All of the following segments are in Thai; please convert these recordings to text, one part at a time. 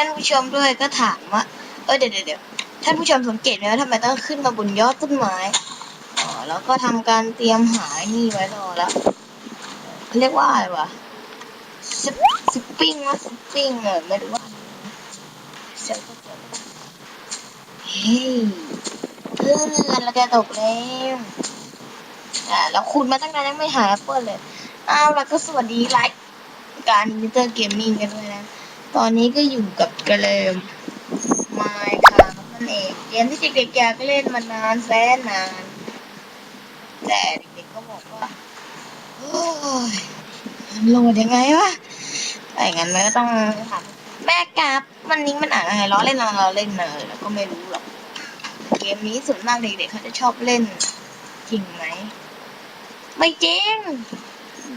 ท่านผู้ชมด้วยก็ถามว่า เออเดี๋ยวเดี๋ยวท่านผู้ชมสังเกตไหมว่าทำไมต้องขึ้นมาบนยอดต้นไม้อ๋อแล้วก็ทำการเตรียมหานี่ไว้รอแล้วเขาเรียกว่าอะไรวะซิปซิปปิ้งวะซิปปิ้งเออไม่รู้ว่าเสียงก็เกิดเฮ้ยเพื่อนเราจะตกแล้วอ่าแล้วคุณมาตั้งนานยังไม่หาแอปเปิลเลยอ้าวแล้วก็สวัสดีไลฟ์การมิเตอร์เกมมิ่งกันด้วยนะ ตอนนี้ก็อยู่กับเกรมไมค์ครับนั่นเองเกมที่เด็กๆอยากเล่นมานานแสนนาน แต่เด็กๆก็บอกว่าโอ้ยโหลดยังไงวะแต่งั้นมันก็ต้องถามแม่กับวันนี้มันอ่านอะไรล้อเล่นอะไรล้อเล่นเนอแล้วก็ไม่รู้หรอก เกมนี้ส่วนมากเด็กๆเขาจะชอบเล่นจริงไหมไม่จริง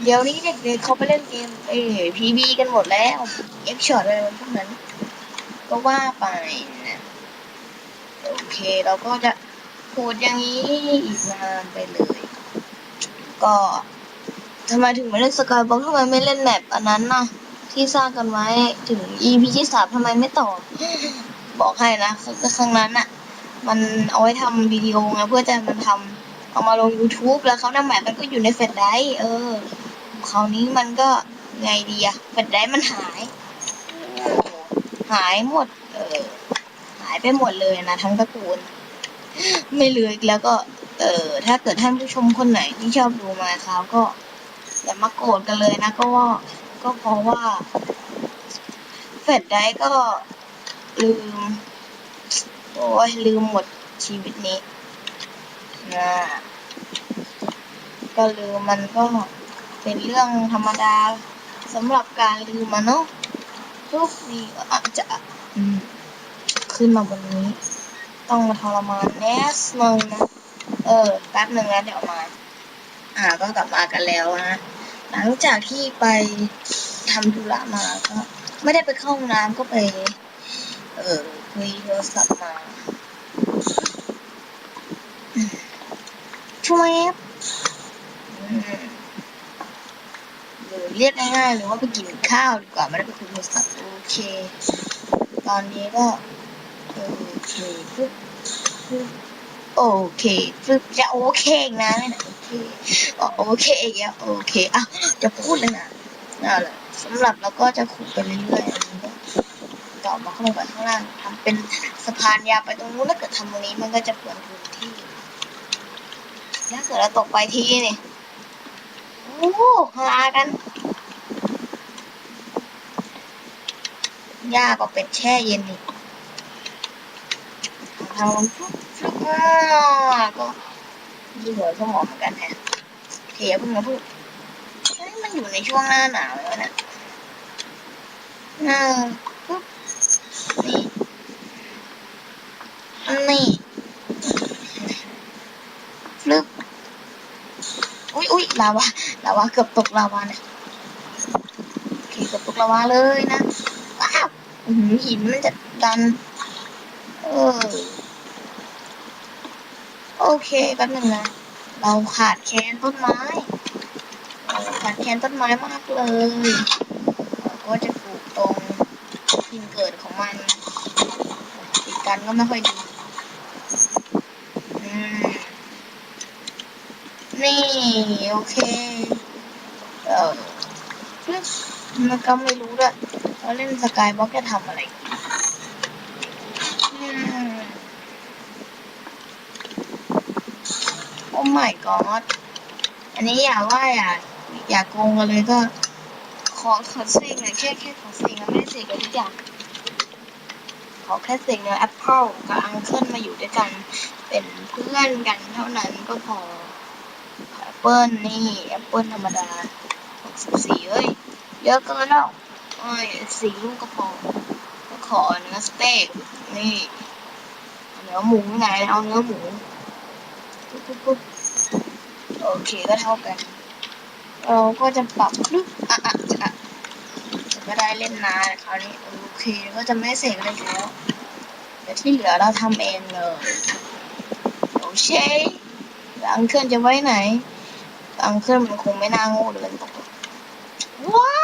เดี๋ยวนี้เด็กๆเขาไปเล่นเกมเอ้พีบีกันหมดแล้วเอ็กช็อตอะไรพวกนั้น ก็ว่าไปนะโอเคเราก็จะพูดอย่างนี้อีกนานไปเลย ก็ทำไมถึงไม่เล่นสกายบ็อกทำไมไม่เล่นแมปอันนั้นนะที่สร้างกันไว้ถึง EP ที่สามทำไมไม่ต่อ บอกให้นะคือครั้งนั้นอะมันเอาไว้ทำวิดีโอไงเพื่อจะมันทำเอามาลง YouTube แล้วเขาหน้าแมปมันก็อยู่ในเฟซไดรฟ์เออ คราวนี้มันก็ไงดีอะเฟซไดรฟ์มันหาย หายหมด เออ หายไปหมดเลยนะทั้งตระกูล ไม่เหลืออีกแล้วก็ เออ ถ้าเกิดท่านผู้ชมคนไหนที่ชอบดูมาครับก็อย่ามาโกรธกันเลยนะ ก็ว่าก็เพราะว่าเฟดได้ก็ลืม โอ้ยลืมหมดชีวิตนี้นะก็ลืมมันก็ เป็นเรื่องธรรมดาสำหรับการลืมมันเนาะทุกนี้ก็อาจจะขึ้นมาบนนี้ ต้องมาทรมานแนสนึงนะ เออแป๊บหนึ่งนะเดี๋ยวมา อ่าก็กลับมากันแล้วนะหลังจากที่ไปทำธุระมาก็ไม่ได้ไปเข้าห้องน้ำก็ไป เออคุยโทรศัพท์มาช่วยอืมหรือ เรียกง่ายๆหรือว่าไปกินข้าวดีกว่าไม่ได้ไปคุยโทรศัพท์โอเค ตอนนี้ก็โอเคปึ๊บปึ๊บโอเคปึ๊บจะโอเคอีกนะไม่นะโอเคโอเคอีกแล้วโอเคอะจะพูดเลยนะเอาละสำหรับเราก็จะขุดไปเรื่อยๆนนี้ก็ต่อมาข้างบนข้างล่างทำเป็นสะพานยาวไปตรงนู้นถ้าเกิดทำตรงนี้มันก็จะเปลืองพื้นที่ถ้าเกิดเราตกไปทีนี่โอ้โหหากัน ยากกว่าเป็ดแช่เย็นอีกทางลงฟลุ๊บฟลุ๊บอ่าก็ยี่หัวสมองเหมือนกันแฮะเคอย่าเพิ่งมาพูดเฮ้ยมันอยู่ในช่วงหน้าหนาวแล้วนะหน้าปุ๊บนี่นี่ฟลุ๊บอุ้ยอุ้ยลาวาลาวาเกือบตกลาวาเนี่ยเคเกือบตกลาวาเลยนะ หินมันจะดัน เออ โอเคแป๊บหนึงนะ เราขาดแคนต้นไม้ ขาดแคนต้นไม้มากเลยก็จะปลูกตรงทินเกิดของมัน ติดกันก็ไม่ค่อยดีนี่ โอเค เออมันก็ไม่รู้ด้ว ยว่าเล่นสกายบล็อกจะทำอะไรอืมโอ้ my god อันนี้อย่าว่าอย่าอย่าโกงกันเลยก็ ขอขอเสกหน่อยแค่แค่ขอเสกนะไม่ได้เสกเลยทุกอย่าง ขอแค่เสกเนื้อแอปเปิลกับอังเคิลมาอยู่ด้วยกัน เป็นเพื่อนกันเท่านั้นก็พอแอปเปิลนี่แอปเปิลธรรมดาหกสิบสี่เอ้ย เยอะเกินแล้ว อ้ยสี่ลูกก็พอก็ขอเนื้อสเต็กนี่เนื้อหมูไหนเอาเนื้อหมูปุ๊บปุ๊บปุ๊บโอเคก็เท่ากัน เราก็จะปรับปุ๊บอะอะอะก็ได้เล่นนาคราวนี้โอเคก็จะไม่เสกอะไรแล้วแต่ที่เหลือเราทำเองเลยโอเคแล้วอังเคิลจะไว้ไหนอังเคิลมันคงไม่น่าโง่เดินตกหรอกว้า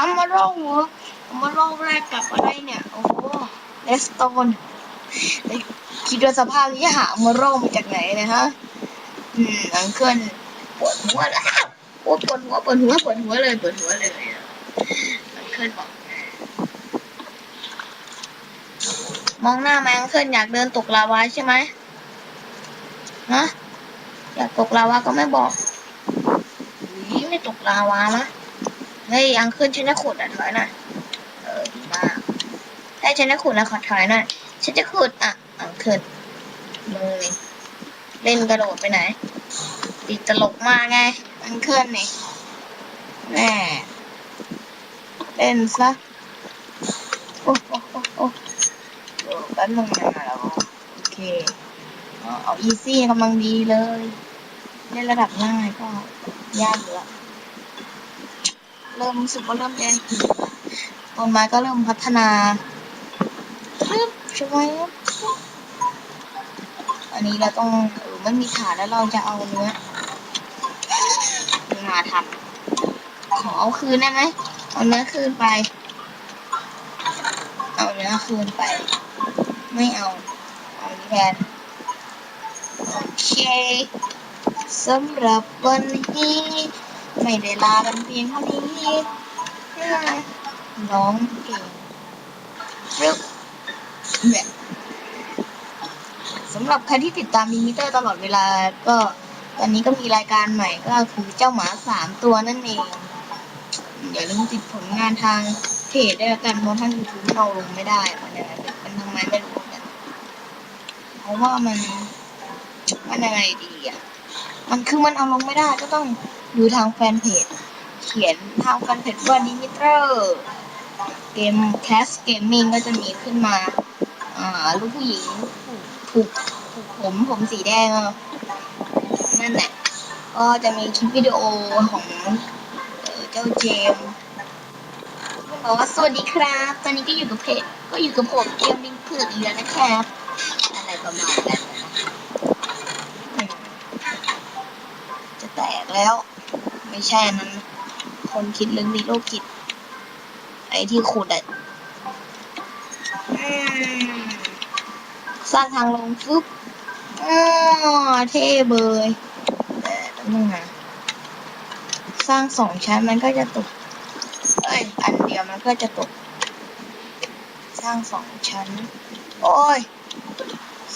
อัมมาโรงเวิร์กมว่ารอบแรกกับอะไรเนี่ย โอ้โหเลสโตนคิดว่าสภาพนี้หามาโรมาจากไหนเนะฮะ อืมอังเคิลปวดหัวแล้วโอ้ปวดหัวปวดหัวปวดหัวเลยปวดหัวเลยอังเคิลบอกมองหน้าไหมงเคิลอยากเดินตกลาวาใช่ไหมฮะอยากตกลาวาก็ไม่บอกนี่ไม่ตกลาวานะ เฮ้ยอังเคิลฉันจะขุดอะถอยหน่อยเออดีมากถ้าฉันจะขุดนะขอถอยหน่อยฉันจะขุดอะอังเคิลมือนี่เล่นกระโดดไปไหนติดตลกมากไงอังเคิลนี่แน่เล่นซะโอ้โอ้โอ้โอ้แป๊บนึงนะเราโอเคเอาเอาอีซี่กำลังดีเลย เล่นระดับง่ายก็ยากอยู่ละ เริ่มรู้สึกว่าเริ่มแย่ต้นไม้ก็เริ่มพัฒนาปึ๊บใช่ไหมอันนี้เราต้องเออไม่มีฐาแล้วเราจะเอาเนื้อมาทำขอเอาคืนได้ไหมเอาเนื้อคืนไป เอาเนื้อคืนไป ไม่เอา เอาแทนโอเคสำหรับวันนี้ ไม่ได้ลากันเพียงเท่านี้น้องเก่งรึบแบบสำหรับใครที่ติดตามมิมิเตอร์ตลอดเวลาก็ตอนนี้ก็มีรายการใหม่ก็คือเจ้าหมาสามตัวนั่นเองอย่าลืมติดผลงานทางเพจด้วยกันเพราะทางยูทูบเราลงไม่ได้มันเนี่ยมันทำไมไม่รู้เนกันเพราะว่ามันมันยังไงดีอะมันคือมันเอาลงไม่ได้ก็ต้อง ดูทางแฟนเพจ เขียนทางแฟนเพจว่าดิมิเตอร์เกมแคสเกมมิ่งก็จะมีขึ้นมา อ่าลูกผู้หญิงผูกผูกผมผมสีแดงนั่นแหละก็จะมีคลิปวิดีโอของเจ้าเจมส์บอกว่าสวัสดีครับ ตอนนี้ก็อยู่กับเพจก็อยู่กับผมเกมลิงเผือกอีกแล้วนะครับอะไรประมาณนั้นจะแตกแล้ว ไม่ใช่อันนั้น คนคิดเรื่องนี้โรคจิต ไอ้ที่ขุดอะอืมสร้างทางลงฟึบอ๋อเท่เบยแต่ต้องนึงนะสร้างสองชั้นมันก็จะตก เอ้ย อันเดียวมันก็จะตก สร้างสองชั้น โอ้ย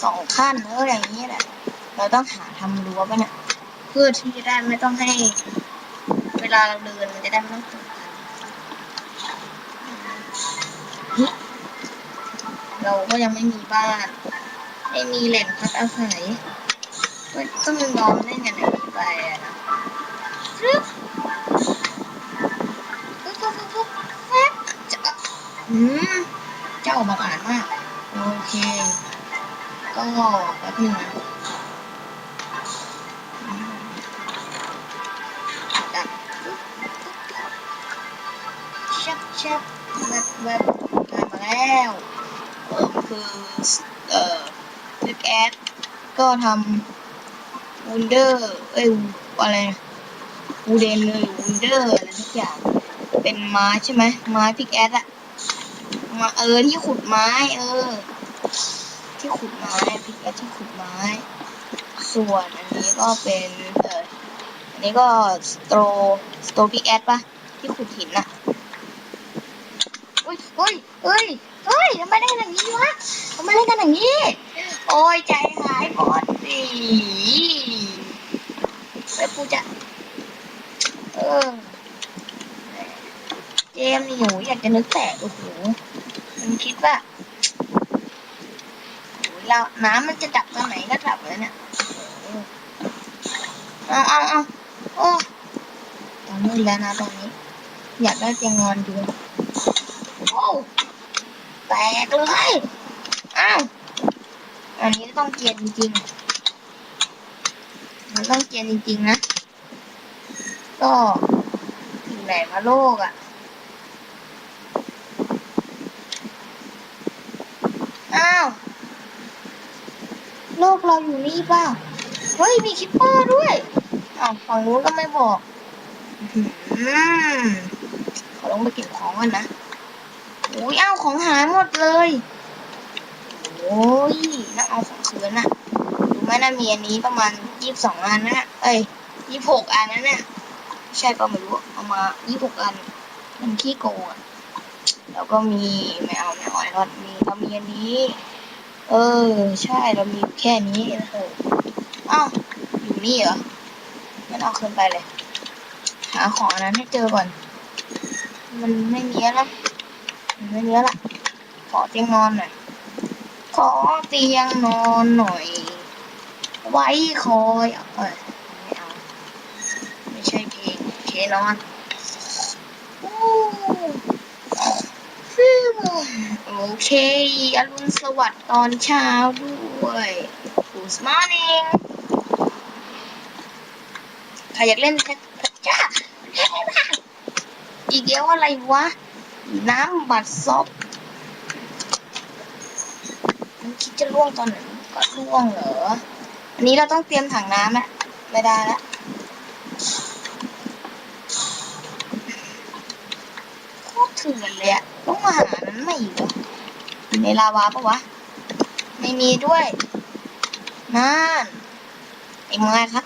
สองขั้นเอออย่างนี้แหละ เราต้องหาทำรั้วไปนะเพื่อที่จะได้ไม่ต้องให้ เวลาเราเดินมันจะได้ไม่ต้องตกนี่เราก็ยังไม่มีบ้าน ไม่มีแหล่งพักอาศัยก็ต้องยอมเล่นกันอย่างนี้ไปอะนะฟึ๊บฟึ๊บฟึ๊บฟึ๊บฟึ๊บแป๊บจะอืมเจ้าบังอาจมาก โอเค ก็แป๊บนึงนะ ชับชับแวบแวบได้มาแล้วเออคือเอ่อพิกแอดก็ทำวูนเดอร์เอ้ยอะไรวูเดนเลยวูนเดอร์อะไรทุกอย่างเป็นไม้ใช่ไหมไม้พิกแอดอะมาเออที่ขุดไม้ เออ ที่ขุดไม้พิกแอดที่ขุดไม้ ส่วนอันนี้ก็เป็นเอออันนี้ก็สโตรสโตรพิกแอดปะที่ขุดหินอะ เฮ้ยเฮ้ยเฮ้ยทำไมได้กันอย่างนี้วะทำไมได้กันอย่างนี้ โอ้ยใจหายก่อนสิแล้วกูจะ เออ เจมส์นี่หนูอยากจะนึกแต่โอ้โหมันคิดว่าโอ้ยเราน้ำมันจะดับตอนไหนก็ดับแล้วเนี่ยเอาเอาเอาโอ้ตอนมืดแล้วนะตอนนี้ อยากได้เตียงนอนดู โอ้แตกเลยอ้าวอันนี้ต้องเกียนจริงๆมันต้องเกียนจริงๆนะ ก็ถึงไหนมาโลกอะอ้าวโลกเราอยู่นี่ป่ะเฮ้ยมีคิปเปอร์ด้วยอ้าวฝั่งนู้นก็ไม่บอกอื้อหือขอลงไปเก็บของกันนะ อ้ยเอาของหายหมดเลย โอ้ยน่าเอาของคืนนะดูไหมน่ามีอันนี้ประมาณยี่สิบสองอันนะเอ้ยยี่สิบหกอันนั่นน่ะใช่ก็ไม่รู้เอามายี่สิบหกอัน มันขี้โกงอะแล้วก็มีไม่เอาไม่เอาไอ้รอดมีเรามีอันนี้ เออ ใช่เรามีแค่นี้นะเอออ้าวอยู่นี่เหรองั้นเอาคืนไปเลย หาของอันนั้นให้เจอก่อน มันไม่มีแล้ว นะมันไม่มีแล้วล่ะขอเตียงนอนหน่อย ขอเตียงนอนหน่อย ไว้คอยเอ้ยไม่เอา ไม่ใช่เพลงเคนอนอู้ฟิวโอเค อรุณสวัสดิ์ตอนเช้าด้วย Good morning ใครอยากเล่นเพชรจ้าเล่นได้อีกเดียวอะไรวะ น้ำบัดซบมันคิดจะล่วงตอนไหนก็ล่วงเหรอ อันนี้เราต้องเตรียมถังน้ำอะไม่ได้ละโคตรเถื่อนเลยอะต้องมาหานั้นมาอีกเหรออยู่ในลาวาปะวะ ไม่มีด้วย นั่นไอ้เมื่อครับ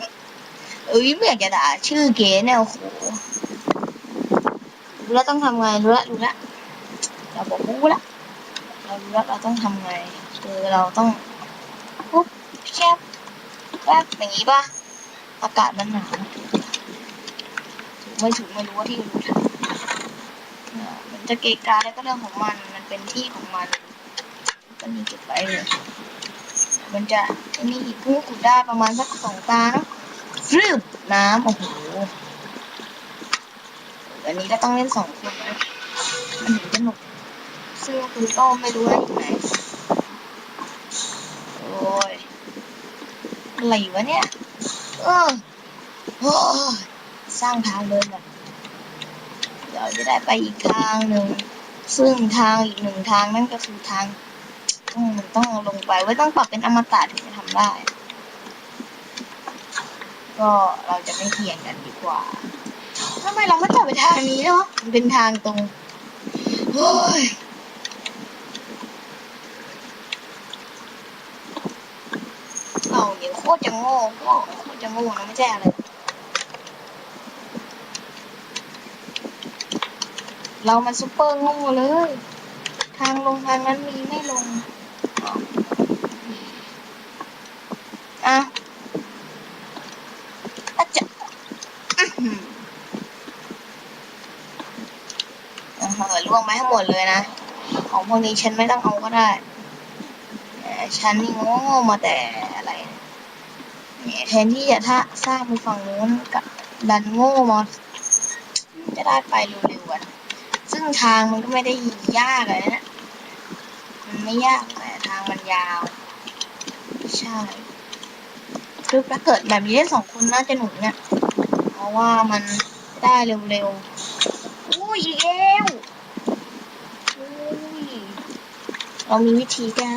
เอ้ยไม่อยากจะด่าชื่อเก๋เนี่ยโอ้โห รู้แล้วต้องทำไงรู้ละรู้ละเราบอกรู้ละเรารู้แล้วเราต้องทำไงคือเราต้องปุ๊บแคบแป๊บอย่างนี้ป่ะอากาศมันหนาวถูกไม่ถูกไม่รู้ว่าที่รู้ทำมันจะเกกาแล้วก็เรื่องของมันมันเป็นที่ของมันก็นี่เก็บไว้เลยมันจะไอ้นี่อีกพิ่งขุดได้ประมาณสักสองตาเนาะรึบน้ำโอ้โห อันนี้ก็ต้องเล่นสองคนนะมันถึงจะหนุกซึ่งคุณก็ไม่รู้ว่าอยู่ไหน โอ้ยอะไรวะเนี่ย เออโอ้สร้างทางเดินก่อนเดี๋ยวจะได้ไปอีกทางหนึ่ง ซึ่งทางอีกหนึ่งทางนั่นก็คือทางต้องมันต้องลงไปไว้ต้องปรับเป็นอมตะถึงจะทำได้ ก็เราจะไม่เถียงกันดีกว่าำไมเราไม่จับไปทางนี้เนาะมันเป็นทางตรงโอ้ยเราเนี่ยโคตรจะโง่โง่โคตรจะโง่นะไม่ใช่อะไรเรามันซุปเปอร์โง่เลย ทางลงทางนั้นมีไม่ลงอะ อาจจะอื้อหือเออล่วงไปให้หมดเลยนะ ของ พวกนี้ฉันไม่ต้องเอาก็ได้ฉันนี่โง่มาแต่อะไรเนี่ยแทนที่จะท่าสร้างไปฝั่งนู้นกับดันโง่มาจะได้ไปเร็วๆกันซึ่งทางมันก็ไม่ได้ยากเลยนะ มันไม่ยากแต่ทางมันยาว ใช่คือถ้าเกิดแบบนี้เล่นสองคนน่าจะหนุกเนี่ย เพราะว่ามันได้เร็วๆ อุ้ยอีกแล้วอุ้ย เรามีวิธีแก้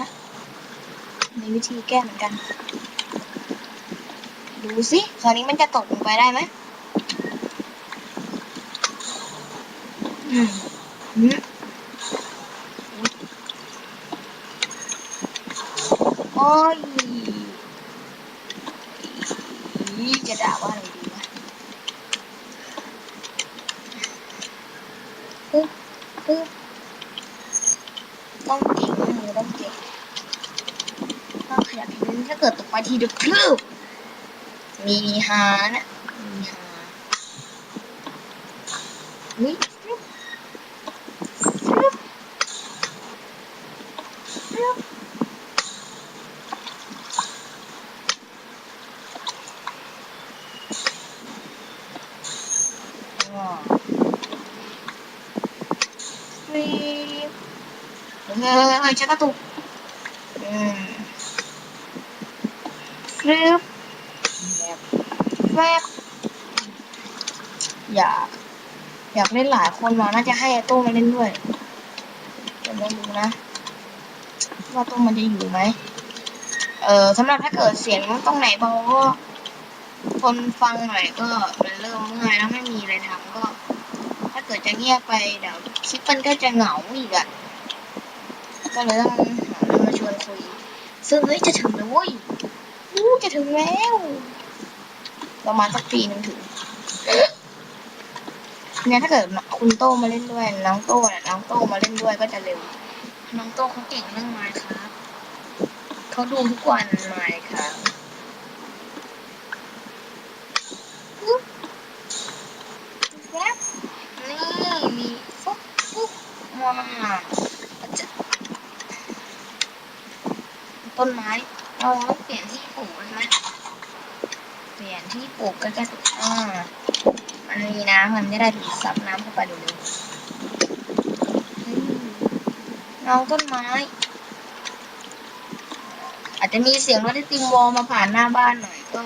มีวิธีแก้เหมือนกัน ดูสิคราวนี้มันจะตกลงไปได้ไหมอืมอืมโอ้ยอีจะด่าว่าอะไรดีวะปึ๊บปึ๊บต้องเก่ง มือต้องเก่งต้องขยับอีกนึงถ้าเกิดตกไปทีเดียวคลืบมีฮานะมีฮาอุ้ยฟึบฟึบฟึบอ๋อ ฟรี เฮ้ยเฮ้ยเฮ้ยฉันกระตุกอืมฟรึบแบบแวบอยาก อยากเล่นหลายคนมาน่าจะให้อโต้มาเล่นด้วยแต่ไม่รู้นะ ว่าโต้มันจะอยู่ไหม เออสำหรับถ้าเกิดเสียงตรงไหนเบาก็ทนฟังหน่อยก็มันเริ่มเมื่อยแล้วไม่มีอะไรทำก็ ถ้าเกิดจะเงียบไปเดี๋ยวคลิปมันก็จะเหงาอีกอะ ก็เลยต้องหาเรื่องมาชวนคุย ซึ่งเฮ้ยจะถึงแล้วเว้ยอู้จะถึงแล้ว ประมาณสักปีหนึ่งถึง เนี่ยถ้าเกิดคุณโต้มาเล่นด้วย น้องโต้น่ะน้องโต้มาเล่นด้วยก็จะเร็ว น้องโต้เขาเก่งเรื่องไม้ครับ เขาดูทุกวันไม้ครับปุ๊บแวบนี่มีฟุ๊บฟุ๊บว้าวจะ ต้นไม้เราต้องเปลี่ยนที่ปลูกใช่ไหมเปลี่ยนที่ปลูกก็จะอ่ามันมีน้ำมันไม่ได้ดูดซับน้ำเข้าไปเร็วๆเฮ้ยน้องต้นไม้ อาจจะมีเสียงรถที่ติงวอลมาผ่านหน้าบ้านหน่อยก็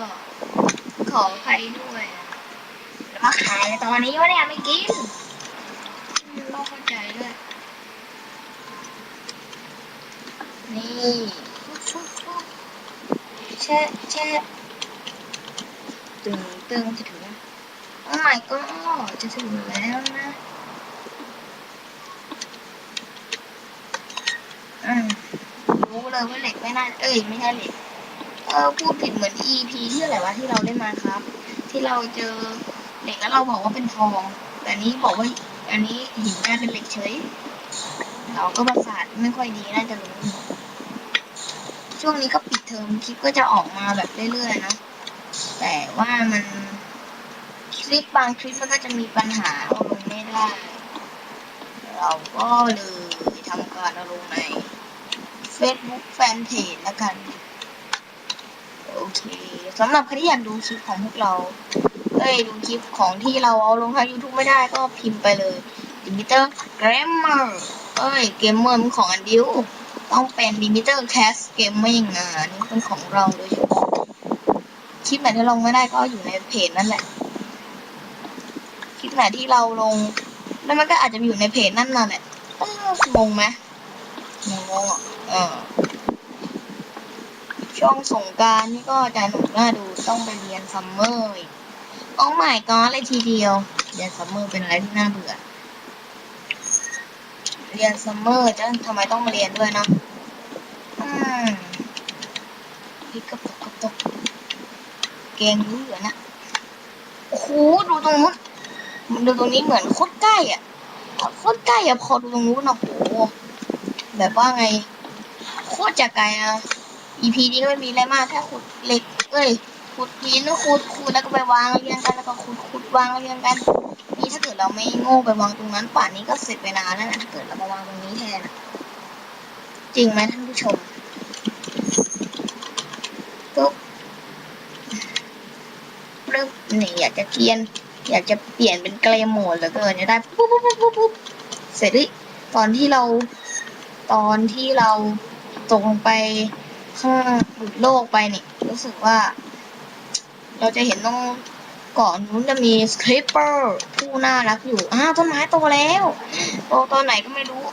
ขออภัยด้วยแล้วมาขายในตอนนี้วะเนี่ยไม่กินอืมต้องเข้าใจด้วยนี่ แช่แช่ตึงตึงจะถึงแล้วโอ้ my god จะถึงแล้วนะอืมรู้เลยว่าเหล็กไม่น่า เอ้ย ไม่ใช่เหล็กเออพูดผิดเหมือน EP ที่อะไรวะที่เราเล่นมาครับ ที่เราเจอเหล็กแล้วเราบอกว่าเป็นทอง แต่นนี้บอกว่าอันนี้หินกลายเป็นเหล็กเฉย เราก็ประสาทไม่ค่อยดีน่าจะรู้ ช่วงนี้ก็ปิดเทอมคลิปก็จะออกมาแบบเรื่อยๆนะ แต่ว่ามันคลิปบางคลิปมันก็จะมีปัญหาเอาลงไม่ได้ เราก็เลยทำการเอาลงใน Facebook Fanpage แล้วกัน โอเคสำหรับใครที่อยากดูคลิปของพวกเราเอ้ยดูคลิปของที่เราเอาลงทาง YouTube ไม่ได้ก็พิมพ์ไปเลย Dimeter Gamer เอ้ย เกมเมอร์มันของอันดิว ต้องเป็น Dimeter Cast Gaming อะอันนี่เป็นของเราโดยเฉพาะคลิปไหนที่ลงไม่ได้ก็อยู่ในเพจนั่นแหละ คลิปไหนที่เราลง แล้วมันก็อาจจะอยู่ในเพจนั่นน่ะแหละเอองงไหมงงงอะเออช่วงสงการนี่ก็จะหนุกน่าดูต้องไปเรียนซัมเมอร์อีกโอ้ my god เลยทีเดียว เรียนซัมเมอร์เป็นอะไรที่น่าเบื่อ เรียนซัมเมอร์จะทำไมต้องมาเรียนด้วยเนาะอืมพี่กระปุกกระปุกเกงรู้เหรอนะโอ้โหดูตรงนู้นมันดูตรงนี้เหมือนโคตรใกล้อะโคตรใกล้อะพอดูตรงนู้นอะโหแบบว่าไง โคตรจะไกลอะ EP นี้ก็ไม่มีอะไรมากแค่ขุดเหล็ก เอ้ยขุดหินแล้วขุดขุดแล้วก็ไปวางเรียงกันแล้วก็ขุดขุดวางเรียงกัน นี่ถ้าเกิดเราไม่โง่ไปวางตรงนั้นป่านนี้ก็เสร็จไปนานแล้วนะถ้าเกิดเรามาวางตรงนี้แทนจริงไหมท่านผู้ชมปุ๊บเริ่มนี่อยากจะเกียน อยากจะเปลี่ยนเป็นเกรมโหมดเหลือเกินจะได้ปุ๊บปุ๊บปุ๊บปุ๊บปุ๊บเสร็จดิตอนที่เราตอนที่เราตกลงไปข้างหลุดโลกไปนี่รู้สึกว่า เราจะเห็นตรง ก่อนนู้นจะมีสคริปเปอร์ผู้น่ารักอยู่อ้าวต้นไม้โตแล้วโตตอนไหนก็ไม่รู้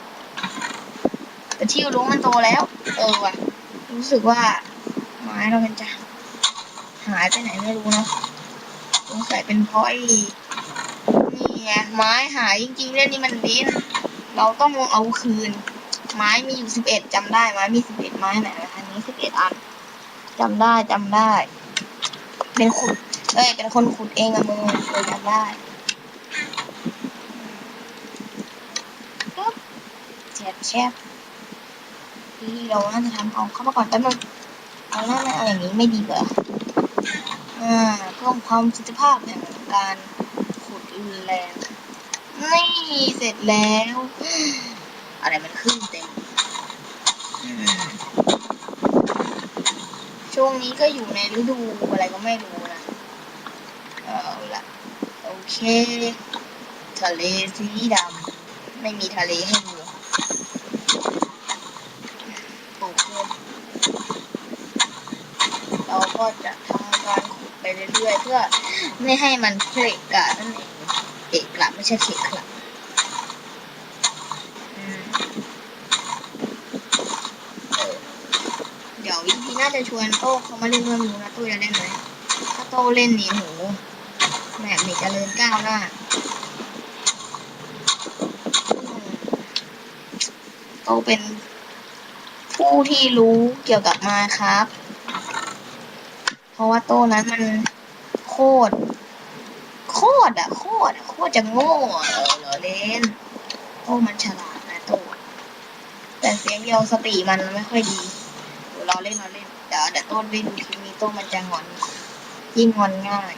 แต่ที่รู้มันโตแล้ว เออว่ะ รู้สึกว่า ไม้เรามันจะ หายไปไหนไม่รู้เนาะสงสัยเป็นเพราะไอ้นี่ไงไม้หายจริงๆเล่นนี่มันลิ้นเราต้องเอาคืน ไม้มีอยู่สิบเอ็ดจำได้ไม้มีสิบเอ็ดไม้ไหนอันนี้สิบเอ็ดอันจำได้จำได้ เป็นขุด เอ้ย เป็นคนขุดเองอะมึงเลยจำได้ปุ๊บแชบแชบที่เราน่าจะทำเอาเข้ามาก่อนแป๊บนึงเอาหน้าไม่เอาอย่างนี้ไม่ดีกว่าอ่าเพิ่มความประสิทธิภาพแห่งการขุดรุนแรงนี่เสร็จแล้ว อะไรมันขึ้นเต็มช่วงนี้ก็อยู่ในฤดูอะไรก็ไม่รู้นะ เอาละโอ เค ทะเลสีดำ ไม่มีทะเลให้ดูโอเคเราก็จะทำการขุดไปเรื่อยๆ เพื่อไม่ให้มันเกะกะนั่นเองเอกละไม่ใช่เขะกละเดี๋ยวอีพีน่าจะชวนโต้เขามาเล่นด้วยไมรู้นะโต้จะเล่นไหมถ้าโต้เล่นนี่โหนี่ เจริญก้าวหน้าต้อเป็นผู้ที่รู้เกี่ยวกับมาครับ เพราะว่าโต้นั้นมันโคตร โคตรอะโคตรโคตรจะโง่เหรอเล่นโต้มันฉลาดนะโต้แต่เสียงเดียวสติมันไม่ค่อยดีเราเล่นเราเล่นเดี๋ยวเดี๋ยวโต้เล่นคือมีโต้มันจะงอน ยิ่งงอนง่าย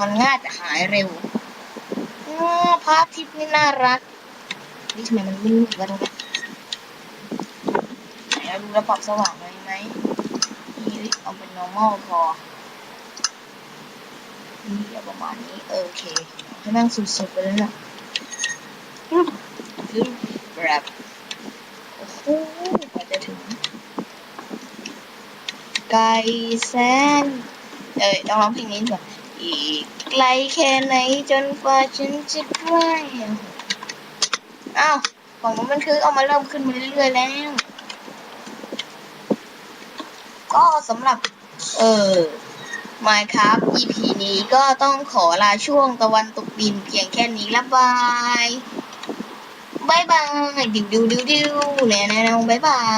อนง่ายแต่หายเร็วอ้อพระอาทิตย์นี่น่ารัก นี่ทำไมมันมืดวะตรงนี้ไหนเราดูระบบสว่างเลยไหมนี่เอาเป็น normal พอ นี่เอาประมาณนี้ โอเคให้นั่งสุดๆไปเลยนะปึ๊บปึ๊บแบบโอ้โหกว่าจะถึง ไกลแสนเอ้ยต้องร้องเพลงนี้ก่อน อีกไกลแค่ไหนจนกว่าฉันจะใกล้อ้าวของมันบันทึกเอามาเริ่มขึ้นมาเรื่อยๆแล้ว ก็สำหรับเออ Minecraft EP นี้ก็ต้องขอลาช่วงตะวันตกดินเพียงแค่นี้ละบายบายบายดิวดิวดิวดิวแล้วนะน้องบายบาย